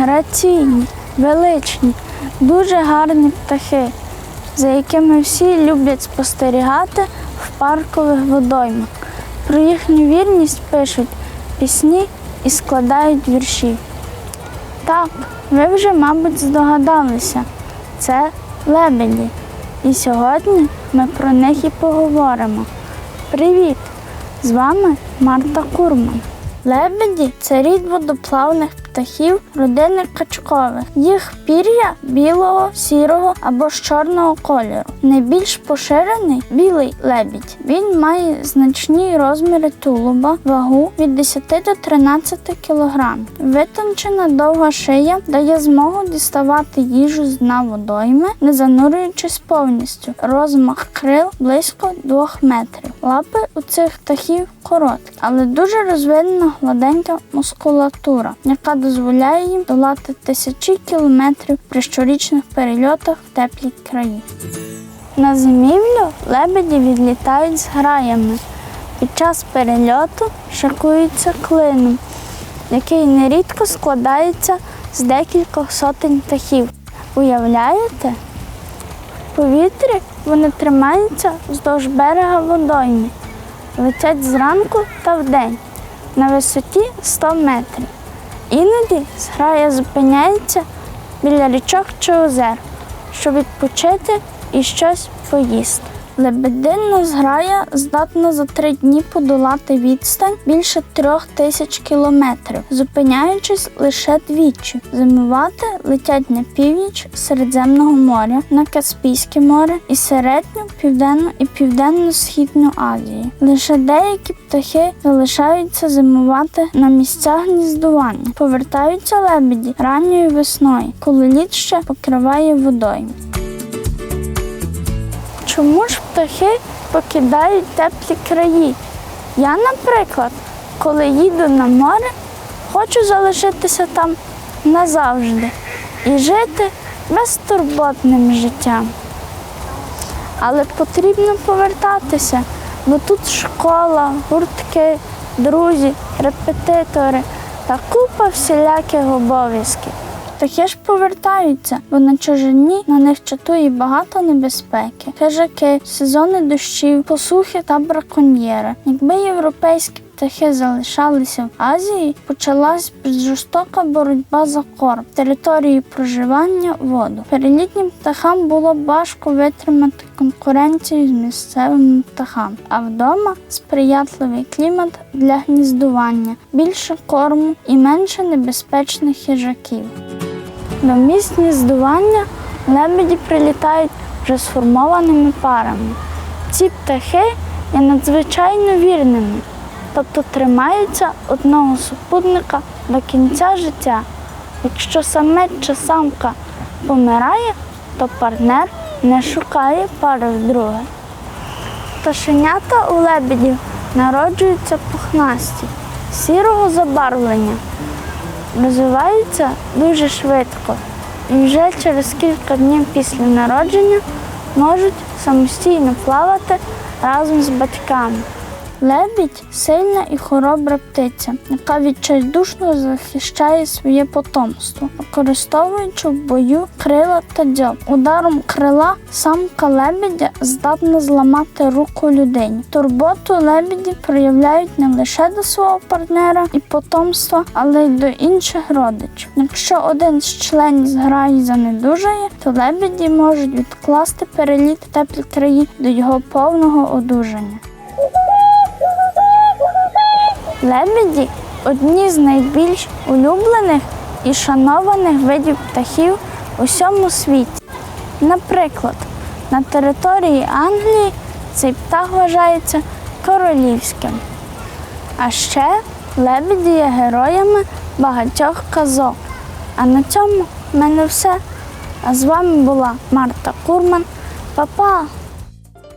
граційні, величні, дуже гарні птахи, за якими всі люблять спостерігати в паркових водоймах. Про їхню вірність пишуть пісні і складають вірші. Так, ви вже, мабуть, здогадалися. Це лебеді. І сьогодні ми про них і поговоримо. Привіт! З вами Марта Курман. Лебеді це рід водоплавних птахів родини качкових. Їх пір'я білого, сірого або ж чорного кольору. Найбільш поширений білий лебідь. Він має значні розміри тулуба, вагу від 10 до 13 кг. Витончена довга шия дає змогу діставати їжу з дна водойми, не занурюючись повністю. Розмах крил близько 2 метрів. Лапи у цих птахів короткі, але дуже розвинена гладенька мускулатура, яка дозволяє їм долати тисячі кілометрів при щорічних перельотах в теплі краї. На зимівлю лебеді відлітають з граями. Під час перельоту шикуються клином, який нерідко складається з декількох сотень птахів. Уявляєте? В повітрі вони тримаються вздовж берега водойми, летять зранку та вдень на висоті 100 метрів. Іноді зграя зупиняється біля річок чи озер, щоб відпочити і щось поїсти. Лебединна зграя здатна за три дні подолати відстань більше трьох тисяч кілометрів, зупиняючись лише двічі. Зимувати летять на північ Середземного моря, на Каспійське море і середню, південну і південно-східну Азію. Лише деякі птахи залишаються зимувати на місцях гніздування. Повертаються лебеді ранньою весною, коли лід ще покриває водою. Чому ж птахи покидають теплі краї? Я, наприклад, коли їду на море, хочу залишитися там назавжди і жити безтурботним життям. Але потрібно повертатися, бо тут школа, гуртки, друзі, репетитори та купа всіляких обов'язків. Птахи ж повертаються, бо на чужині на них чатує багато небезпеки, хижаки, сезони дощів, посухи та браконьєри. Якби європейські птахи залишалися в Азії, почалась жорстока боротьба за корм, територію проживання, воду. Перелітнім птахам було важко витримати конкуренцію з місцевими птахами, а вдома сприятливий клімат для гніздування, більше корму і менше небезпечних хижаків. До місць гніздування лебеді прилітають вже сформованими парами. Ці птахи є надзвичайно вірними, тобто тримаються одного супутника до кінця життя. Якщо самець чи самка помирає, то партнер не шукає пари вдруге. Пташенята у лебедів народжуються пухнасті, сірого забарвлення розвиваються дуже швидко і вже через кілька днів після народження можуть самостійно плавати разом з батьками. Лебідь сильна і хоробра птиця, яка відчайдушно захищає своє потомство, використовуючи в бою крила та дзьоб. Ударом крила самка лебедя здатна зламати руку людині. Турботу лебеді проявляють не лише до свого партнера і потомства, але й до інших родичів. Якщо один з членів зграї занедужає, то лебеді можуть відкласти переліт теплі краї до його повного одужання. Лебеді одні з найбільш улюблених і шанованих видів птахів у всьому світі. Наприклад, на території Англії цей птах вважається королівським. А ще лебеді є героями багатьох казок. А на цьому в мене все. А з вами була Марта Курман. Па-па!